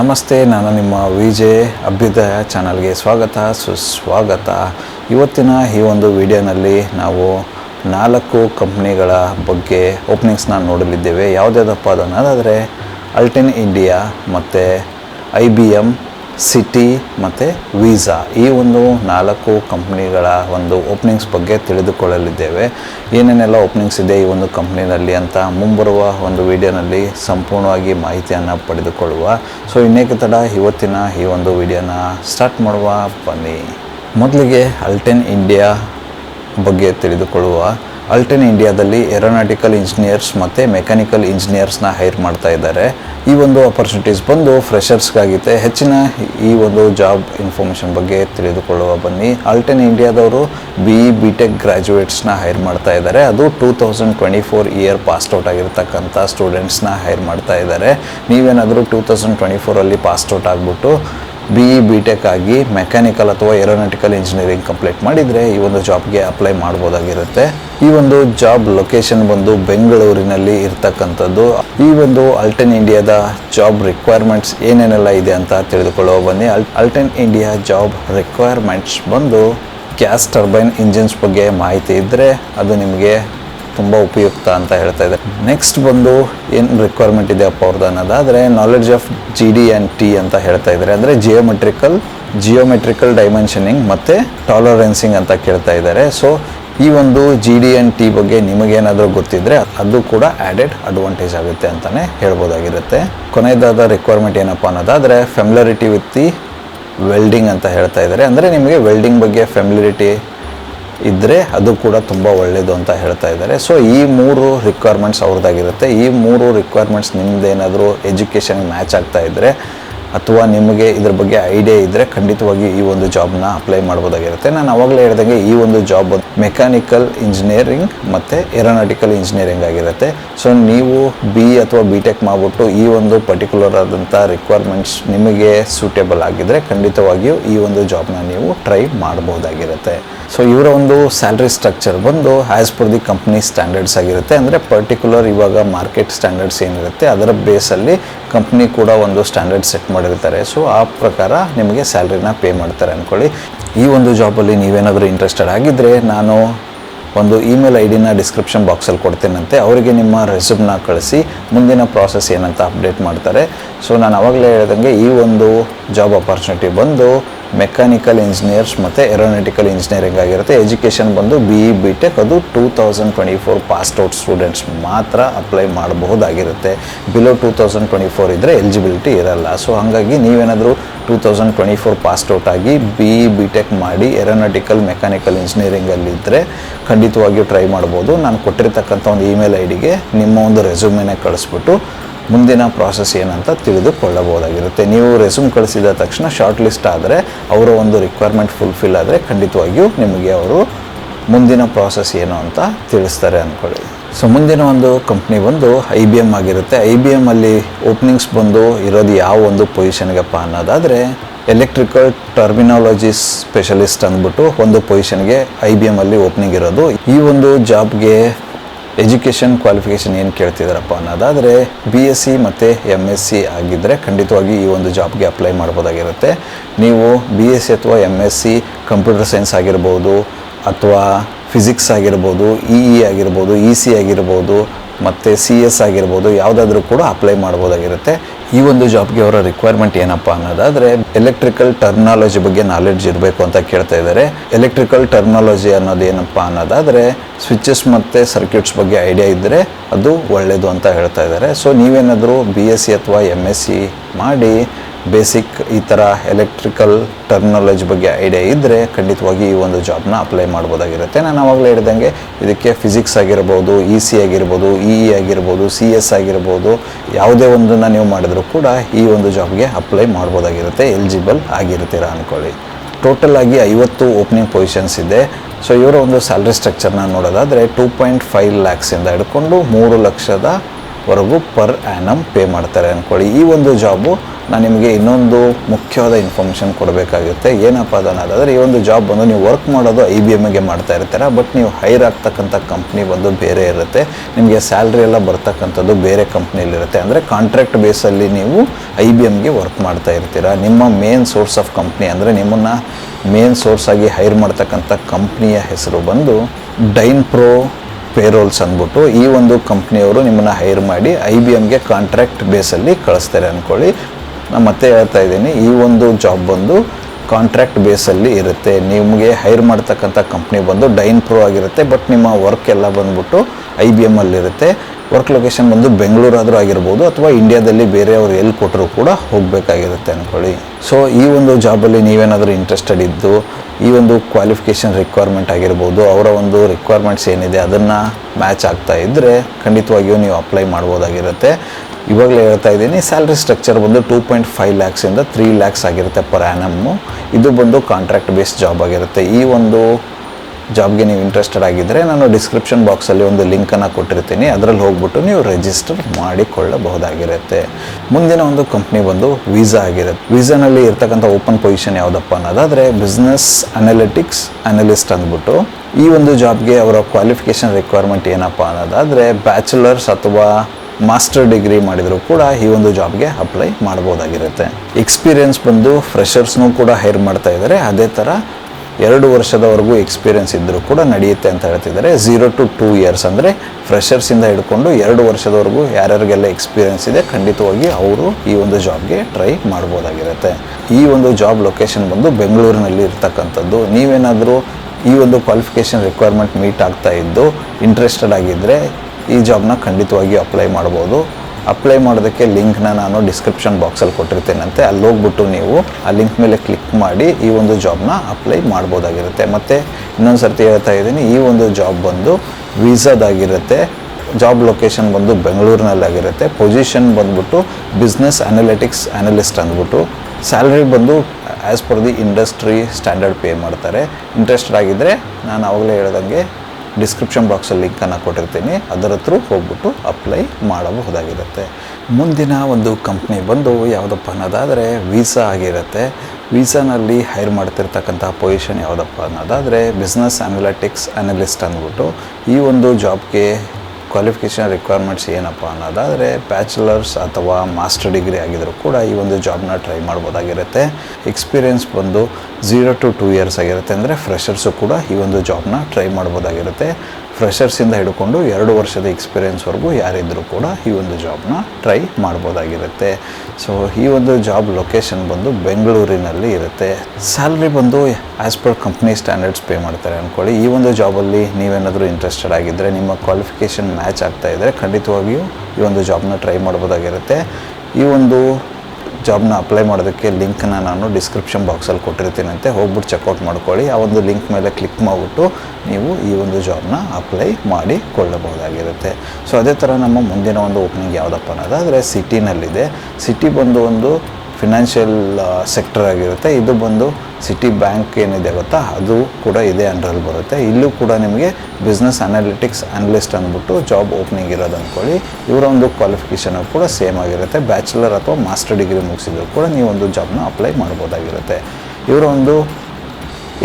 ನಮಸ್ತೆ, ನಾನು ನಿಮ್ಮ ವಿಜೆ ಅಭ್ಯುದಯ ಚಾನಲ್ಗೆ ಸ್ವಾಗತ, ಸುಸ್ವಾಗತ. ಇವತ್ತಿನ ಈ ಒಂದು ವಿಡಿಯೋನಲ್ಲಿ ನಾವು ನಾಲ್ಕು ಕಂಪ್ನಿಗಳ ಬಗ್ಗೆ ಓಪನಿಂಗ್ಸ್ನ ನೋಡಲಿದ್ದೇವೆ. ಯಾವುದ್ಯಾವುದಪ್ಪ ಅದನ್ನೋದಾದರೆ ಅಲ್ಟಿನ್ ಇಂಡಿಯಾ ಮತ್ತು ಐ ಬಿ ಎಂ ಸಿಟಿ ಮತ್ತು ವೀಸಾ ಈ ಒಂದು ನಾಲ್ಕು ಕಂಪ್ನಿಗಳ ಒಂದು ಓಪನಿಂಗ್ಸ್ ಬಗ್ಗೆ ತಿಳಿದುಕೊಳ್ಳಲಿದ್ದೇವೆ. ಏನೇನೆಲ್ಲ ಓಪನಿಂಗ್ಸ್ ಇದೆ ಈ ಒಂದು ಕಂಪ್ನಿನಲ್ಲಿ ಅಂತ ಮುಂಬರುವ ಒಂದು ವಿಡಿಯೋನಲ್ಲಿ ಸಂಪೂರ್ಣವಾಗಿ ಮಾಹಿತಿಯನ್ನು ಪಡೆದುಕೊಳ್ಳುವ. ಸೊ, ಇನ್ನೇಕೆ ತಡ, ಇವತ್ತಿನ ಈ ಒಂದು ವಿಡಿಯೋನ ಸ್ಟಾರ್ಟ್ ಮಾಡುವ ಬನ್ನಿ. ಮೊದಲಿಗೆ ಅಲ್ಟೆನ್ ಇಂಡಿಯಾ ಬಗ್ಗೆ ತಿಳಿದುಕೊಳ್ಳುವ. ಅಲ್ಟೆನ್ ಇಂಡಿಯಾದಲ್ಲಿ ಏರೋನಾಟಿಕಲ್ ಇಂಜಿನಿಯರ್ಸ್ ಮತ್ತು ಮೆಕ್ಯಾನಿಕಲ್ ಇಂಜಿನಿಯರ್ಸ್ನ ಹೈರ್ ಮಾಡ್ತಾ ಇದ್ದಾರೆ. ಈ ಒಂದು ಅಪರ್ಚುನಿಟೀಸ್ ಬಂದು ಫ್ರೆಷರ್ಸ್ಗಾಗಿದೆ ಹೆಚ್ಚಿನ ಈ ಒಂದು ಜಾಬ್ ಇನ್ಫಾರ್ಮೇಷನ್ ಬಗ್ಗೆ ತಿಳಿದುಕೊಳ್ಳುವ ಬನ್ನಿ. ಅಲ್ಟೆನ್ ಇಂಡಿಯಾದವರು ಬಿ ಇ ಬಿ ಟೆಕ್ ಗ್ರ್ಯಾಜುಯೇಟ್ಸ್ನ ಹೈರ್ ಮಾಡ್ತಾ ಇದ್ದಾರೆ. ಅದು two thousand twenty four year passed out ಆಗಿರ್ತಕ್ಕಂಥ ಸ್ಟೂಡೆಂಟ್ಸ್ನ ಹೈರ್ ಮಾಡ್ತಾ ಇದ್ದಾರೆ. ನೀವೇನಾದರೂ ಟೂ ತೌಸಂಡ್ ಟ್ವೆಂಟಿ ಫೋರಲ್ಲಿ ಪಾಸ್ಡ್ ಔಟ್ ಆಗಿಬಿಟ್ಟು ಬಿ ಇ ಬಿ ಟೆಕ್ ಆಗಿ ಮೆಕ್ಯಾನಿಕಲ್ ಅಥವಾ ಏರೋನಾಟಿಕಲ್ ಇಂಜಿನಿಯರಿಂಗ್ ಕಂಪ್ಲೀಟ್ ಮಾಡಿದರೆ ಈ ಒಂದು ಜಾಬ್ಗೆ ಅಪ್ಲೈ ಮಾಡ್ಬೋದಾಗಿರುತ್ತೆ. ಈ ಒಂದು ಜಾಬ್ ಲೊಕೇಶನ್ ಬಂದು ಬೆಂಗಳೂರಿನಲ್ಲಿ ಇರ್ತಕ್ಕಂಥದ್ದು. ಈ ಒಂದು ಅಲ್ಟನ್ ಇಂಡಿಯಾದ ಜಾಬ್ ರಿಕ್ವೈರ್ಮೆಂಟ್ಸ್ ಏನೇನೆಲ್ಲ ಇದೆ ಅಂತ ತಿಳಿದುಕೊಳ್ಳುವ ಬನ್ನಿ. ಅಲ್ ಅಲ್ಟೆನ್ ಇಂಡಿಯಾ ಜಾಬ್ ರಿಕ್ವೈರ್ಮೆಂಟ್ಸ್ ಬಂದು ಗ್ಯಾಸ್ ಟರ್ಬೈನ್ ಇಂಜಿನ್ಸ್ ಬಗ್ಗೆ ಮಾಹಿತಿ ಇದ್ದರೆ ಅದು ನಿಮಗೆ ತುಂಬ ಉಪಯುಕ್ತ ಅಂತ ಹೇಳ್ತಾ ಇದ್ದಾರೆ ನೆಕ್ಸ್ಟ್ ಬಂದು ಏನು ರಿಕ್ವೈರ್ಮೆಂಟ್ ಇದೆ ಅಪ್ಪ ಅವ್ರದ್ದು ಅನ್ನೋದಾದರೆ knowledge of G D and T ಅಂತ ಹೇಳ್ತಾ ಇದ್ದಾರೆ ಅಂದರೆ ಜಿಯೋಮೆಟ್ರಿಕಲ್ ಜಿಯೋಮೆಟ್ರಿಕಲ್ ಡೈಮೆನ್ಷನಿಂಗ್ ಮತ್ತು ಟಾಲರೆನ್ಸಿಂಗ್ ಅಂತ ಕೇಳ್ತಾ ಇದ್ದಾರೆ ಸೊ ಈ ಒಂದು ಜಿ ಡಿ ಆ್ಯಂಡ್ ಟಿ ಬಗ್ಗೆ ನಿಮಗೇನಾದರೂ ಗೊತ್ತಿದ್ದರೆ ಅದು ಕೂಡ ಆ್ಯಡೆಡ್ ಅಡ್ವಾಂಟೇಜ್ ಆಗುತ್ತೆ ಅಂತಲೇ ಹೇಳ್ಬೋದಾಗಿರುತ್ತೆ. ಕೊನೆಯದಾದ ರಿಕ್ವೈರ್ಮೆಂಟ್ ಏನಪ್ಪ ಅನ್ನೋದಾದರೆ ಫೆಮ್ಲರಿಟಿ ವಿತ್ ದಿ ವೆಲ್ಡಿಂಗ್ ಅಂತ ಹೇಳ್ತಾ ಇದ್ದಾರೆ ಅಂದರೆ ನಿಮಗೆ ವೆಲ್ಡಿಂಗ್ ಬಗ್ಗೆ ಫೆಮಿಲಿರಿಟಿ ಇದ್ದರೆ ಅದು ಕೂಡ ತುಂಬ ಒಳ್ಳೆಯದು ಅಂತ ಹೇಳ್ತಾ ಇದ್ದಾರೆ. ಸೊ ಈ ಮೂರು ರಿಕ್ವೈರ್ಮೆಂಟ್ಸ್ ಅವ್ರದ್ದಾಗಿರುತ್ತೆ. ಈ ಮೂರು ರಿಕ್ವೈರ್ಮೆಂಟ್ಸ್ ನಿಮ್ಮದೇನಾದರೂ ಎಜುಕೇಷನ್ಗೆ ಮ್ಯಾಚ್ ಆಗ್ತಾ ಇದ್ದರೆ ಅಥವಾ ನಿಮಗೆ ಇದ್ರ ಬಗ್ಗೆ ಐಡಿಯಾ ಇದ್ದರೆ ಖಂಡಿತವಾಗಿ ಈ ಒಂದು ಜಾಬ್ನ ಅಪ್ಲೈ ಮಾಡ್ಬೋದಾಗಿರುತ್ತೆ. ನಾನು ಅವಾಗಲೇ ಹೇಳ್ದಂಗೆ ಈ ಒಂದು ಜಾಬ್ ಮೆಕ್ಯಾನಿಕಲ್ ಇಂಜಿನಿಯರಿಂಗ್ ಮತ್ತು ಏರೋನಾಟಿಕಲ್ ಇಂಜಿನಿಯರಿಂಗ್ ಆಗಿರುತ್ತೆ. ಸೊ ನೀವು ಬಿ ಅಥವಾ ಬಿ ಟೆಕ್ ಮಾಡಿಬಿಟ್ಟು ಈ ಒಂದು ಪರ್ಟಿಕ್ಯುಲರ್ ಆದಂಥ ರಿಕ್ವೈರ್ಮೆಂಟ್ಸ್ ನಿಮಗೆ ಸೂಟೇಬಲ್ ಆಗಿದ್ದರೆ ಖಂಡಿತವಾಗಿಯೂ ಈ ಒಂದು ಜಾಬ್ನ ನೀವು ಟ್ರೈ ಮಾಡ್ಬೋದಾಗಿರುತ್ತೆ. ಸೊ ಇವರ ಒಂದು ಸ್ಯಾಲ್ರಿ ಸ್ಟ್ರಕ್ಚರ್ ಬಂದು as per the company standards ಆಗಿರುತ್ತೆ. ಅಂದರೆ ಪರ್ಟಿಕ್ಯುಲರ್ ಇವಾಗ ಮಾರ್ಕೆಟ್ ಸ್ಟ್ಯಾಂಡರ್ಡ್ಸ್ ಏನಿರುತ್ತೆ, ಅದರ ಬೇಸಲ್ಲಿ ಕಂಪ್ನಿ ಕೂಡ ಒಂದು ಸ್ಟ್ಯಾಂಡರ್ಡ್ ಸೆಟ್ ಮಾಡಿರ್ತಾರೆ. ಸೊ ಆ ಪ್ರಕಾರ ನಿಮಗೆ ಸ್ಯಾಲ್ರಿನ ಪೇ ಮಾಡ್ತಾರೆ ಅಂದ್ಕೊಳ್ಳಿ ಈ ಒಂದು ಜಾಬಲ್ಲಿ ನೀವೇನಾದರೂ ಇಂಟ್ರೆಸ್ಟೆಡ್ ಆಗಿದ್ದರೆ ನಾನು ಒಂದು ಇಮೇಲ್ ಐ ಡಿನ ಡಿಸ್ಕ್ರಿಪ್ಷನ್ ಬಾಕ್ಸಲ್ಲಿ ಕೊಡ್ತೇನಂತೆ, ಅವರಿಗೆ ನಿಮ್ಮ ರೆಸ್ಯೂಮ್ನ ಕಳಿಸಿ, ಮುಂದಿನ ಪ್ರಾಸೆಸ್ ಏನಂತ ಅಪ್ಡೇಟ್ ಮಾಡ್ತಾರೆ. ಸೊ ನಾನು ಅವಾಗಲೇ ಹೇಳಿದಂಗೆ ಈ ಒಂದು ಜಾಬ್ ಅಪಾರ್ಚುನಿಟಿ ಬಂದು ಮೆಕ್ಯಾನಿಕಲ್ ಇಂಜಿನಿಯರ್ಸ್ ಮತ್ತು ಏರೋನಾಟಿಕಲ್ ಇಂಜಿನಿಯರಿಂಗ್ ಆಗಿರುತ್ತೆ. ಎಜುಕೇಷನ್ ಬಂದು ಬಿ ಇ ಬಿ ಟೆಕ್ ಅದು two thousand twenty four passed out students ಮಾತ್ರ apply ಮಾಡಬಹುದಾಗಿರುತ್ತೆ. Below two thousand twenty four ಇದ್ದರೆ ಎಲಿಜಿಬಿಲಿಟಿ ಇರಲ್ಲ. ಸೊ ಹಾಗಾಗಿ ನೀವೇನಾದರೂ two thousand twenty four passed out ಆಗಿ ಬಿ ಇ ಬಿ ಟೆಕ್ ಮಾಡಿ ಏರೋನಾಟಿಕಲ್ ಮೆಕ್ಯಾನಿಕಲ್ ಇಂಜಿನಿಯರಿಂಗಲ್ಲಿದ್ದರೆ ಖಂಡಿತವಾಗಿಯೂ ಟ್ರೈ ಮಾಡ್ಬೋದು. ನಾನು ಕೊಟ್ಟಿರ್ತಕ್ಕಂಥ ಒಂದು ಇಮೇಲ್ ಐ ಡಿಗೆ ನಿಮ್ಮ ಒಂದು ರೆಸ್ಯೂಮೇನೆ ಕಳಿಸ್ಬಿಟ್ಟು ಮುಂದಿನ ಪ್ರಾಸೆಸ್ ಏನಂತ ತಿಳಿದುಕೊಳ್ಳಬಹುದಾಗಿರುತ್ತೆ. ನೀವು ರೆಸ್ಯೂಮ್ ಕಳಿಸಿದ ತಕ್ಷಣ ಶಾರ್ಟ್ ಲಿಸ್ಟ್ ಆದರೆ ಅವರ ಒಂದು ರಿಕ್ವೈರ್ಮೆಂಟ್ ಫುಲ್ಫಿಲ್ ಆದರೆ ಖಂಡಿತವಾಗಿಯೂ ನಿಮಗೆ ಅವರು ಮುಂದಿನ ಪ್ರಾಸೆಸ್ ಏನು ಅಂತ ತಿಳಿಸ್ತಾರೆ ಅಂದ್ಕೊಳ್ಳಿ. ಸೊ ಮುಂದಿನ ಒಂದು ಕಂಪ್ನಿ ಬಂದು ಐ ಬಿ ಎಂ ಆಗಿರುತ್ತೆ. ಐ ಬಿ ಎಮ್ಮಲ್ಲಿ ಓಪನಿಂಗ್ಸ್ ಬಂದು ಇರೋದು ಯಾವ ಒಂದು ಪೊಸಿಷನ್ಗಪ್ಪ ಅನ್ನೋದಾದರೆ ಎಲೆಕ್ಟ್ರಿಕಲ್ ಟರ್ಮಿನಾಲಜಿ ಸ್ಪೆಷಲಿಸ್ಟ್ ಅಂದ್ಬಿಟ್ಟು ಒಂದು ಪೊಸಿಷನ್ಗೆ ಐ ಬಿ ಎಮ್ಮಲ್ಲಿ ಓಪನಿಂಗ್ ಇರೋದು. ಈ ಒಂದು ಜಾಬ್ಗೆ ಎಜುಕೇಷನ್ ಕ್ವಾಲಿಫಿಕೇಷನ್ ಏನು ಕೇಳ್ತಿದ್ದಾರಪ್ಪ ಅನ್ನೋದಾದರೆ ಬಿ ಎಸ್ ಸಿ ಮತ್ತು ಎಂ ಎಸ್ ಸಿ ಆಗಿದ್ದರೆ ಖಂಡಿತವಾಗಿ ಈ ಒಂದು ಜಾಬ್ಗೆ ಅಪ್ಲೈ ಮಾಡ್ಬೋದಾಗಿರುತ್ತೆ. ನೀವು ಬಿ ಎಸ್ ಸಿ ಅಥವಾ M S C computer science ಆಗಿರ್ಬೋದು ಅಥವಾ ಫಿಸಿಕ್ಸ್ ಆಗಿರ್ಬೋದು ಇ ಇ ಆಗಿರ್ಬೋದು ಇ ಸಿ ಆಗಿರ್ಬೋದು, ಮತ್ತು ಸಿ ಎಸ್ ಆಗಿರ್ಬೋದು, ಯಾವುದಾದ್ರೂ ಕೂಡ ಅಪ್ಲೈ ಮಾಡ್ಬೋದಾಗಿರುತ್ತೆ. ಈ ಒಂದು ಜಾಬ್ಗೆ ಅವರ ರಿಕ್ವೈರ್ಮೆಂಟ್ ಏನಪ್ಪ ಅನ್ನೋದಾದರೆ ಎಲೆಕ್ಟ್ರಿಕಲ್ ಟರ್ನಾಲಜಿ ಬಗ್ಗೆ ನಾಲೆಡ್ಜ್ ಇರಬೇಕು ಅಂತ ಕೇಳ್ತಾ ಇದ್ದಾರೆ. ಎಲೆಕ್ಟ್ರಿಕಲ್ ಟರ್ನಾಲಜಿ ಅನ್ನೋದು ಏನಪ್ಪ ಅನ್ನೋದಾದರೆ ಸ್ವಿಚಸ್ ಮತ್ತು ಸರ್ಕ್ಯೂಟ್ಸ್ ಬಗ್ಗೆ ಐಡಿಯಾ ಇದ್ದರೆ ಅದು ಒಳ್ಳೆಯದು ಅಂತ ಹೇಳ್ತಾ ಇದ್ದಾರೆ. ಸೊ ನೀವೇನಾದರೂ ಬಿ ಎಸ್ ಸಿ ಅಥವಾ ಎಂ ಎಸ್ ಸಿ ಮಾಡಿ ಬೇಸಿಕ್ ಈ ಥರ ಎಲೆಕ್ಟ್ರಿಕಲ್ ಟರ್ಮಿನಾಲಜಿ ಬಗ್ಗೆ ಐಡಿಯಾ ಇದ್ದರೆ ಖಂಡಿತವಾಗಿ ಈ ಒಂದು ಜಾಬ್ನ ಅಪ್ಲೈ ಮಾಡ್ಬೋದಾಗಿರುತ್ತೆ. ನಾನು ಆವಾಗಲೇ ಹೇಳಿದಂಗೆ ಇದಕ್ಕೆ ಫಿಸಿಕ್ಸ್ ಆಗಿರ್ಬೋದು ಇ ಸಿ ಆಗಿರ್ಬೋದು ಇ ಇ ಆಗಿರ್ಬೋದು ಸಿ ಎಸ್ ಆಗಿರ್ಬೋದು, ಯಾವುದೇ ಒಂದನ್ನು ನೀವು ಮಾಡಿದರೂ ಕೂಡ ಈ ಒಂದು ಜಾಬ್ಗೆ ಅಪ್ಲೈ ಮಾಡ್ಬೋದಾಗಿರುತ್ತೆ ಎಲಿಜಿಬಲ್ ಆಗಿರ್ತೀರ ಅಂದ್ಕೊಳ್ಳಿ ಟೋಟಲ್ ಆಗಿ ಐವತ್ತು ಓಪನಿಂಗ್ ಪೊಸಿಷನ್ಸ್ ಇದೆ. ಸೊ ಇವರ ಒಂದು ಸ್ಯಾಲ್ರಿ ಸ್ಟ್ರಕ್ಚರ್ನ ನೋಡೋದಾದರೆ ಟೂ ಪಾಯಿಂಟ್ ಫೈವ್ ಲ್ಯಾಕ್ಸಿಂದ ಹಿಡ್ಕೊಂಡು ಮೂರು ಲಕ್ಷದ ವರೆಗೂ ಪರ್ ಆ್ಯನಮ್ ಪೇ ಮಾಡ್ತಾರೆ ಅಂದ್ಕೊಳ್ಳಿ ಈ ಒಂದು ಜಾಬು ನಾನು ನಿಮಗೆ ಇನ್ನೊಂದು ಮುಖ್ಯವಾದ ಇನ್ಫಾರ್ಮೇಷನ್ ಕೊಡಬೇಕಾಗುತ್ತೆ. ಏನಪ್ಪ ಅನ್ನೋದಾದರೆ ಈ ಒಂದು ಜಾಬ್ ಬಂದು ನೀವು ವರ್ಕ್ ಮಾಡೋದು ಐ ಬಿ ಎಮ್ಗೆ ಮಾಡ್ತಾ ಇರ್ತೀರ ಬಟ್ ನೀವು ಹೈರ್ ಆಗ್ತಕ್ಕಂಥ ಕಂಪ್ನಿ ಬಂದು ಬೇರೆ ಇರುತ್ತೆ. ನಿಮಗೆ ಸ್ಯಾಲ್ರಿ ಎಲ್ಲ ಬರ್ತಕ್ಕಂಥದ್ದು ಬೇರೆ ಕಂಪ್ನಿಲಿರುತ್ತೆ ಅಂದರೆ ಕಾಂಟ್ರಾಕ್ಟ್ ಬೇಸಲ್ಲಿ ನೀವು ಐ ಬಿ ಎಮ್ಗೆ ವರ್ಕ್ ಮಾಡ್ತಾ ಇರ್ತೀರ. ನಿಮ್ಮ ಮೇನ್ ಸೋರ್ಸ್ ಆಫ್ ಕಂಪ್ನಿ ಅಂದರೆ ನಿಮ್ಮನ್ನು ಮೇನ್ ಸೋರ್ಸ್ ಆಗಿ ಹೈರ್ ಮಾಡ್ತಕ್ಕಂಥ ಕಂಪ್ನಿಯ ಹೆಸರು ಬಂದು ಡೈನ್ ಪ್ರೋ ಪೇರೋಲ್ಸ್ ಅಂದ್ಬಿಟ್ಟು ಈ ಒಂದು ಕಂಪ್ನಿಯವರು ನಿಮ್ಮನ್ನು ಹೈರ್ ಮಾಡಿ ಐ ಬಿ ಎಮ್ಗೆ ಕಾಂಟ್ರಾಕ್ಟ್ ಬೇಸಲ್ಲಿ ಕಳಿಸ್ತಾರೆ ಅಂದ್ಕೊಳ್ಳಿ ನಾನು ಮತ್ತೆ ಹೇಳ್ತಾ ಇದ್ದೀನಿ, ಈ ಒಂದು ಜಾಬ್ ಬಂದು ಕಾಂಟ್ರಾಕ್ಟ್ ಬೇಸಲ್ಲಿ ಇರುತ್ತೆ. ನಿಮಗೆ ಹೈರ್ ಮಾಡ್ತಕ್ಕಂಥ ಕಂಪ್ನಿ ಬಂದು ಡೈನ್ ಪ್ರೋ ಆಗಿರುತ್ತೆ ಬಟ್ ನಿಮ್ಮ ವರ್ಕ್ ಎಲ್ಲ ಬಂದ್ಬಿಟ್ಟು ಐ ಬಿ ಎಮ್ಮಲ್ಲಿರುತ್ತೆ ವರ್ಕ್ ಲೊಕೇಶನ್ ಬಂದು ಬೆಂಗಳೂರಾದರೂ ಆಗಿರ್ಬೋದು ಅಥವಾ ಇಂಡಿಯಾದಲ್ಲಿ ಬೇರೆಯವರು ಎಲ್ಲಿ ಕೊಟ್ಟರು ಕೂಡ ಹೋಗಬೇಕಾಗಿರುತ್ತೆ ಅಂದ್ಕೊಳ್ಳಿ ಸೊ ಈ ಒಂದು ಜಾಬಲ್ಲಿ ನೀವೇನಾದರೂ ಇಂಟ್ರೆಸ್ಟೆಡ್ ಇದ್ದು, ಈ ಒಂದು ಕ್ವಾಲಿಫಿಕೇಷನ್ ರಿಕ್ವೈರ್ಮೆಂಟ್ ಆಗಿರ್ಬೋದು, ಅವರ ಒಂದು ರಿಕ್ವೈರ್ಮೆಂಟ್ಸ್ ಏನಿದೆ ಅದನ್ನು ಮ್ಯಾಚ್ ಆಗ್ತಾ ಇದ್ದರೆ ಖಂಡಿತವಾಗಿಯೂ ನೀವು ಅಪ್ಲೈ ಮಾಡ್ಬೋದಾಗಿರುತ್ತೆ. ಇವಾಗಲೇ ಹೇಳ್ತಾ ಇದ್ದೀನಿ ಸ್ಯಾಲ್ರಿ ಸ್ಟ್ರಕ್ಚರ್ ಬಂದು ಟೂ ಪಾಯಿಂಟ್ ಫೈವ್ ಲ್ಯಾಕ್ಸಿಂದ ತ್ರೀ ಲ್ಯಾಕ್ಸ್ ಆಗಿರುತ್ತೆ ಪರ್ ಆ್ಯನಮ್ಮು ಇದು ಬಂದು ಕಾಂಟ್ರಾಕ್ಟ್ ಬೇಸ್ಡ್ ಜಾಬ್ ಆಗಿರುತ್ತೆ. ಈ ಒಂದು ಜಾಬ್ಗೆ ನೀವು ಇಂಟ್ರೆಸ್ಟೆಡ್ ಆಗಿದ್ದರೆ ನಾನು ಡಿಸ್ಕ್ರಿಪ್ಷನ್ ಬಾಕ್ಸಲ್ಲಿ ಒಂದು ಲಿಂಕನ್ನು ಕೊಟ್ಟಿರ್ತೀನಿ. ಅದರಲ್ಲಿ ಹೋಗ್ಬಿಟ್ಟು ನೀವು ರಿಜಿಸ್ಟರ್ ಮಾಡಿಕೊಳ್ಳಬಹುದಾಗಿರುತ್ತೆ. ಮುಂದಿನ ಒಂದು ಕಂಪ್ನಿ ಬಂದು ವೀಸಾ ಆಗಿರುತ್ತೆ. ವೀಸಾನಲ್ಲಿ ಇರ್ತಕ್ಕಂಥ ಓಪನ್ ಪೊಸಿಷನ್ ಯಾವುದಪ್ಪ ಅನ್ನೋದಾದರೆ ಬಿಸ್ನೆಸ್ ಅನಾಲಿಟಿಕ್ಸ್ ಅನಲಿಸ್ಟ್ ಅಂದ್ಬಿಟ್ಟು ಈ ಒಂದು ಜಾಬ್ಗೆ ಅವರ ಕ್ವಾಲಿಫಿಕೇಷನ್ ರಿಕ್ವೈರ್ಮೆಂಟ್ ಏನಪ್ಪ ಅನ್ನೋದಾದರೆ ಬ್ಯಾಚುಲರ್ಸ್ ಅಥವಾ ಮಾಸ್ಟರ್ ಡಿಗ್ರಿ ಮಾಡಿದರೂ ಕೂಡ ಈ ಒಂದು ಜಾಬ್ಗೆ ಅಪ್ಲೈ ಮಾಡ್ಬೋದಾಗಿರುತ್ತೆ ಎಕ್ಸ್ಪೀರಿಯನ್ಸ್ ಬಂದು ಫ್ರೆಷರ್ಸ್ನೂ ಕೂಡ ಹೈರ್ ಮಾಡ್ತಾ ಇದ್ದಾರೆ ಅದೇ ಥರ ಎರಡು ವರ್ಷದವರೆಗೂ ಎಕ್ಸ್ಪೀರಿಯನ್ಸ್ ಇದ್ದರೂ ಕೂಡ ನಡೆಯುತ್ತೆ ಅಂತ ಹೇಳ್ತಿದ್ದಾರೆ. ಝೀರೋ ಟು ಟೂ ಇಯರ್ಸ್ ಅಂದರೆ ಫ್ರೆಷರ್ಸಿಂದ ಹಿಡ್ಕೊಂಡು ಎರಡು ವರ್ಷದವರೆಗೂ ಯಾರ್ಯಾರಿಗೆಲ್ಲ ಎಕ್ಸ್ಪೀರಿಯನ್ಸ್ ಇದೆ, ಖಂಡಿತವಾಗಿ ಅವರು ಈ ಒಂದು ಜಾಬ್ಗೆ ಟ್ರೈ ಮಾಡ್ಬೋದಾಗಿರುತ್ತೆ. ಈ ಒಂದು ಜಾಬ್ ಲೊಕೇಶನ್ ಬಂದು ಬೆಂಗಳೂರಿನಲ್ಲಿ ಇರ್ತಕ್ಕಂಥದ್ದು. ನೀವೇನಾದರೂ ಈ ಒಂದು ಕ್ವಾಲಿಫಿಕೇಷನ್ ರಿಕ್ವೈರ್ಮೆಂಟ್ ಮೀಟ್ ಆಗ್ತಾ ಇದ್ದು ಇಂಟ್ರೆಸ್ಟೆಡ್ ಆಗಿದ್ದರೆ ಈ ಜಾಬ್ನ ಖಂಡಿತವಾಗಿ ಅಪ್ಲೈ ಮಾಡ್ಬೋದು. ಅಪ್ಲೈ ಮಾಡೋದಕ್ಕೆ ಲಿಂಕ್ನ ನಾನು ಡಿಸ್ಕ್ರಿಪ್ಷನ್ ಬಾಕ್ಸಲ್ಲಿ ಕೊಟ್ಟಿರ್ತೇನಂತೆ. ಅಲ್ಲಿ ಹೋಗ್ಬಿಟ್ಟು ನೀವು ಆ ಲಿಂಕ್ ಮೇಲೆ ಕ್ಲಿಕ್ ಮಾಡಿ ಈ ಒಂದು ಜಾಬ್ನ ಅಪ್ಲೈ ಮಾಡ್ಬೋದಾಗಿರುತ್ತೆ. ಮತ್ತು ಇನ್ನೊಂದು ಸರ್ತಿ ಹೇಳ್ತಾ ಇದ್ದೀನಿ, ಈ ಒಂದು ಜಾಬ್ ಬಂದು ವೀಸಾದಾಗಿರುತ್ತೆ ಜಾಬ್ ಲೊಕೇಶನ್ ಬಂದು ಬೆಂಗಳೂರಿನಲ್ಲಾಗಿರುತ್ತೆ ಪೊಸಿಷನ್ ಬಂದ್ಬಿಟ್ಟು ಬಿಸ್ನೆಸ್ ಅನಾಲಿಟಿಕ್ಸ್ ಅನಲಿಸ್ಟ್ ಅಂದ್ಬಿಟ್ಟು ಸ್ಯಾಲ್ರಿ ಬಂದು as per the industry standard pay ಮಾಡ್ತಾರೆ. ಇಂಟ್ರೆಸ್ಟೆಡ್ ಆಗಿದ್ದರೆ ನಾನು ಆವಾಗಲೇ ಹೇಳ್ದಂಗೆ ಡಿಸ್ಕ್ರಿಪ್ಷನ್ ಬಾಕ್ಸಲ್ಲಿ ಲಿಂಕನ್ನು ಕೊಟ್ಟಿರ್ತೀನಿ. ಅದರ ಥ್ರೂ ಹೋಗ್ಬಿಟ್ಟು ಅಪ್ಲೈ ಮಾಡಬಹುದಾಗಿರುತ್ತೆ. ಮುಂದಿನ ಒಂದು ಕಂಪ್ನಿ ಬಂದು ಯಾವುದಪ್ಪ ಅನ್ನೋದಾದರೆ ವೀಸಾ ಆಗಿರುತ್ತೆ. ವೀಸಾನಲ್ಲಿ ಹೈರ್ ಮಾಡ್ತಿರ್ತಕ್ಕಂಥ ಪೊಸಿಷನ್ ಯಾವುದಪ್ಪ ಅನ್ನೋದಾದರೆ ಬಿಸ್ನೆಸ್ ಅನಲಿಟಿಕ್ಸ್ ಅನಲಿಸ್ಟ್ ಅಂದ್ಬಿಟ್ಟು ಈ ಒಂದು ಜಾಬ್ಗೆ ಕ್ವಾಲಿಫಿಕೇಷನ್ ರಿಕ್ವೈರ್ಮೆಂಟ್ಸ್ ಏನಪ್ಪ ಅನ್ನೋದಾದರೆ ಬ್ಯಾಚುಲರ್ಸ್ ಅಥವಾ ಮಾಸ್ಟರ್ ಡಿಗ್ರಿ ಆಗಿದ್ರು ಕೂಡ ಈ ಒಂದು ಜಾಬ್ನ ಟ್ರೈ ಮಾಡ್ಬೋದಾಗಿರುತ್ತೆ. ಎಕ್ಸ್ಪೀರಿಯೆನ್ಸ್ ಬಂದು ಝೀರೋ ಟು ಟೂ ಇಯರ್ಸ್ ಆಗಿರುತ್ತೆ. ಅಂದರೆ ಫ್ರೆಷರ್ಸು ಕೂಡ ಈ ಒಂದು ಜಾಬ್ನ ಟ್ರೈ ಮಾಡ್ಬೋದಾಗಿರುತ್ತೆ. ಫ್ರೆಷರ್ಸಿಂದ ಹಿಡ್ಕೊಂಡು ಎರಡು ವರ್ಷದ ಎಕ್ಸ್ಪೀರಿಯೆನ್ಸ್ವರೆಗೂ ಯಾರಿದ್ದರೂ ಕೂಡ ಈ ಒಂದು ಜಾಬ್ನ ಟ್ರೈ ಮಾಡ್ಬೋದಾಗಿರುತ್ತೆ. ಸೊ ಈ ಒಂದು ಜಾಬ್ ಲೊಕೇಶನ್ ಬಂದು ಬೆಂಗಳೂರಿನಲ್ಲಿ ಇರುತ್ತೆ. ಸ್ಯಾಲ್ರಿ ಬಂದು as per company standards pay ಮಾಡ್ತಾರೆ ಅಂದ್ಕೊಳ್ಳಿ ಈ ಒಂದು ಜಾಬಲ್ಲಿ ನೀವೇನಾದರೂ ಇಂಟ್ರೆಸ್ಟೆಡ್ ಆಗಿದ್ದರೆ ನಿಮ್ಮ ಕ್ವಾಲಿಫಿಕೇಷನ್ ಮ್ಯಾಚ್ ಆಗ್ತಾ ಇದ್ದರೆ ಖಂಡಿತವಾಗಿಯೂ ಈ ಒಂದು ಜಾಬ್ನ ಟ್ರೈ ಮಾಡ್ಬೋದಾಗಿರುತ್ತೆ. ಈ ಒಂದು ಜಾಬ್ನ ಅಪ್ಲೈ ಮಾಡೋದಕ್ಕೆ ಲಿಂಕ್ನ ನಾನು ಡಿಸ್ಕ್ರಿಪ್ಷನ್ ಬಾಕ್ಸಲ್ಲಿ ಕೊಟ್ಟಿರ್ತೀನಂತೆ, ಹೋಗ್ಬಿಟ್ಟು ಚೆಕ್ಔಟ್ ಮಾಡ್ಕೊಳ್ಳಿ. ಆ ಒಂದು ಲಿಂಕ್ ಮೇಲೆ ಕ್ಲಿಕ್ ಮಾಡಿಬಿಟ್ಟು ನೀವು ಈ ಒಂದು ಜಾಬ್ನ ಅಪ್ಲೈ ಮಾಡಿಕೊಳ್ಳಬಹುದಾಗಿರುತ್ತೆ. ಸೊ ಅದೇ ಥರ ನಮ್ಮ ಮುಂದಿನ ಒಂದು ಓಪನಿಂಗ್ ಯಾವುದಪ್ಪ ಅನ್ನೋದಾದರೆ ಸಿಟಿನಲ್ಲಿದೆ ಸಿಟಿ ಬಂದು ಒಂದು ಫಿನಾನ್ಷಿಯಲ್ ಸೆಕ್ಟರ್ ಆಗಿರುತ್ತೆ. ಇದು ಬಂದು ಸಿಟಿ ಬ್ಯಾಂಕ್ ಏನಿದೆ ಗೊತ್ತಾ? ಅದು ಕೂಡ ಇದೇ ಅಂಡರಲ್ಲಿ ಬರುತ್ತೆ. ಇಲ್ಲೂ ಕೂಡ ನಿಮಗೆ ಬಿಸ್ನೆಸ್ ಅನಾಲಿಟಿಕ್ಸ್ ಅನಲಿಸ್ಟ್ ಅಂದ್ಬಿಟ್ಟು ಜಾಬ್ ಓಪನಿಂಗ್ ಇರೋದು ಅಂದ್ಕೊಳ್ಳಿ. ಇವರ ಒಂದು ಕ್ವಾಲಿಫಿಕೇಷನ್ ಕೂಡ ಸೇಮ್ ಆಗಿರುತ್ತೆ. ಬ್ಯಾಚುಲರ್ ಅಥವಾ ಮಾಸ್ಟರ್ ಡಿಗ್ರಿ ಮುಗಿಸಿದ್ರು ಕೂಡ ನೀವು ಒಂದು ಜಾಬ್ನ ಅಪ್ಲೈ ಮಾಡ್ಬೋದಾಗಿರುತ್ತೆ. ಇವರ ಒಂದು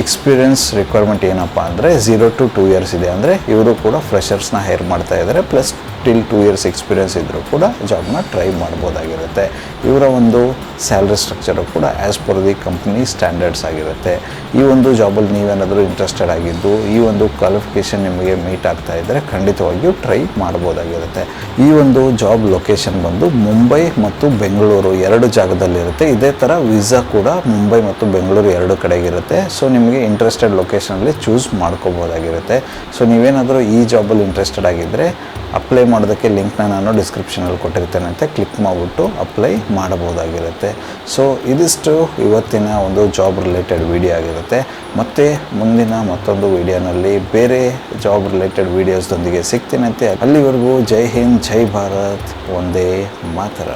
ಎಕ್ಸ್ಪೀರಿಯನ್ಸ್ ರಿಕ್ವೈರ್ಮೆಂಟ್ ಏನಪ್ಪ ಅಂದರೆ ಝೀರೋ ಟು ಟೂ ಇಯರ್ಸ್ ಇದೆ. ಅಂದರೆ ಇವರು ಕೂಡ ಫ್ರೆಷರ್ಸ್ನ ಹೈರ್ ಮಾಡ್ತಾ ಇದ್ದಾರೆ. Plus till two years experience ಇದ್ದರೂ ಕೂಡ ಜಾಬ್ನ ಟ್ರೈ ಮಾಡ್ಬೋದಾಗಿರುತ್ತೆ. ಇವರ ಒಂದು ಸ್ಯಾಲ್ರಿ ಸ್ಟ್ರಕ್ಚರು ಕೂಡ as per the company standards ಆಗಿರುತ್ತೆ. ಈ ಒಂದು ಜಾಬಲ್ಲಿ ನೀವೇನಾದರೂ ಇಂಟ್ರೆಸ್ಟೆಡ್ ಆಗಿದ್ದು, ಈ ಒಂದು ಕ್ವಾಲಿಫಿಕೇಷನ್ ನಿಮಗೆ ಮೀಟ್ ಆಗ್ತಾ ಇದ್ದರೆ ಖಂಡಿತವಾಗಿಯೂ ಟ್ರೈ ಮಾಡ್ಬೋದಾಗಿರುತ್ತೆ. ಈ ಒಂದು ಜಾಬ್ ಲೊಕೇಶನ್ ಬಂದು ಮುಂಬೈ ಮತ್ತು ಬೆಂಗಳೂರು ಎರಡು ಜಾಗದಲ್ಲಿರುತ್ತೆ ಇದೇ ಥರ ವೀಸಾ ಕೂಡ ಮುಂಬೈ ಮತ್ತು ಬೆಂಗಳೂರು ಎರಡು ಕಡೆಗಿರುತ್ತೆ. ಸೊ ನಿಮಗೆ ಇಂಟ್ರೆಸ್ಟೆಡ್ ಲೊಕೇಶನಲ್ಲಿ ಚೂಸ್ ಮಾಡ್ಕೋಬೋದಾಗಿರುತ್ತೆ. ಸೊ ನೀವೇನಾದರೂ ಈ ಜಾಬಲ್ಲಿ ಇಂಟ್ರೆಸ್ಟೆಡ್ ಆಗಿದ್ದರೆ ಅಪ್ಲೈ ಮಾಡೋದಕ್ಕೆ ಲಿಂಕ್ನ ನಾನು ಡಿಸ್ಕ್ರಿಪ್ಷನಲ್ಲಿ ಅಂತ ಕ್ಲಿಕ್ ಮಾಡಿಬಿಟ್ಟು ಅಪ್ಲೈ ಮಾಡಬಹುದಾಗಿರುತ್ತೆ. ಸೊ ಇದಿಷ್ಟು ಇವತ್ತಿನ ಒಂದು ಜಾಬ್ ರಿಲೇಟೆಡ್ ವಿಡಿಯೋ ಆಗಿರುತ್ತೆ. ಮತ್ತು ಮುಂದಿನ ಮತ್ತೊಂದು ವಿಡಿಯೋನಲ್ಲಿ ಬೇರೆ ಜಾಬ್ ರಿಲೇಟೆಡ್ ವೀಡಿಯೋಸ್ದೊಂದಿಗೆ ಸಿಗ್ತೀನಂತೆ ಅಲ್ಲಿವರೆಗೂ ಜೈ ಹಿಂದ್, ಜೈ ಭಾರತ್, ಒಂದೇ ಮಾತರ.